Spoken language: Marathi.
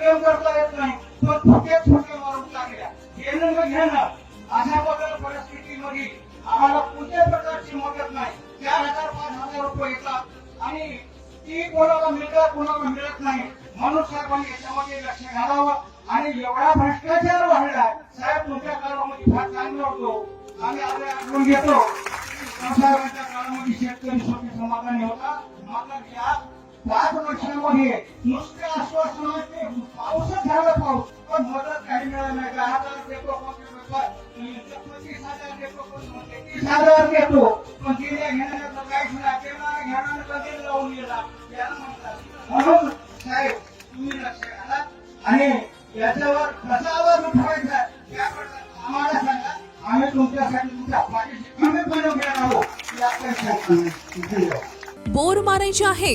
प्रयोग करता येत नाही. पण फुटे फुटे मारून टाकल्या घेणं घेणं. अशा प्रकार परिस्थितीमध्ये आम्हाला कोणत्या प्रकारची मदत नाही. चार हजार पाच हजार रुपये येतात. आणि ती कोणाला मिळतात कोणाला मिळत नाही. म्हणून साहेबांनी याच्यामध्ये लक्ष घालावं. आणि एवढा भ्रष्टाचार वाढलाय साहेब तुमच्या काळामध्ये फार चांगला होतो. आम्ही आता आठवून घेतो. साहेबांच्या काळामध्ये शेतकरी सुखी समाधानी होता. मात्र या पाच वर्षामध्ये नुसते आश्वासन असते पाऊसच झाला पाऊस पण मदत काही मिळाली नाही. दहा हजार देतो? कोणते पस्तीस हजार देतो कोण हजार देतो. पण दिल्या घेण्याचा काहीच नाही केला घेणार लगेच लावून गेला याला म्हणतात म्हणून साहेब तुम्ही लक्ष घाला. आणि याच्यावर कसा आवाज उठवायचा याबद्दल आम्हाला सांगा. आम्ही तुमच्यासाठी तुमच्या पाठीशी कमीपणे घेणार आहोत. या बोर मारायचे आहे.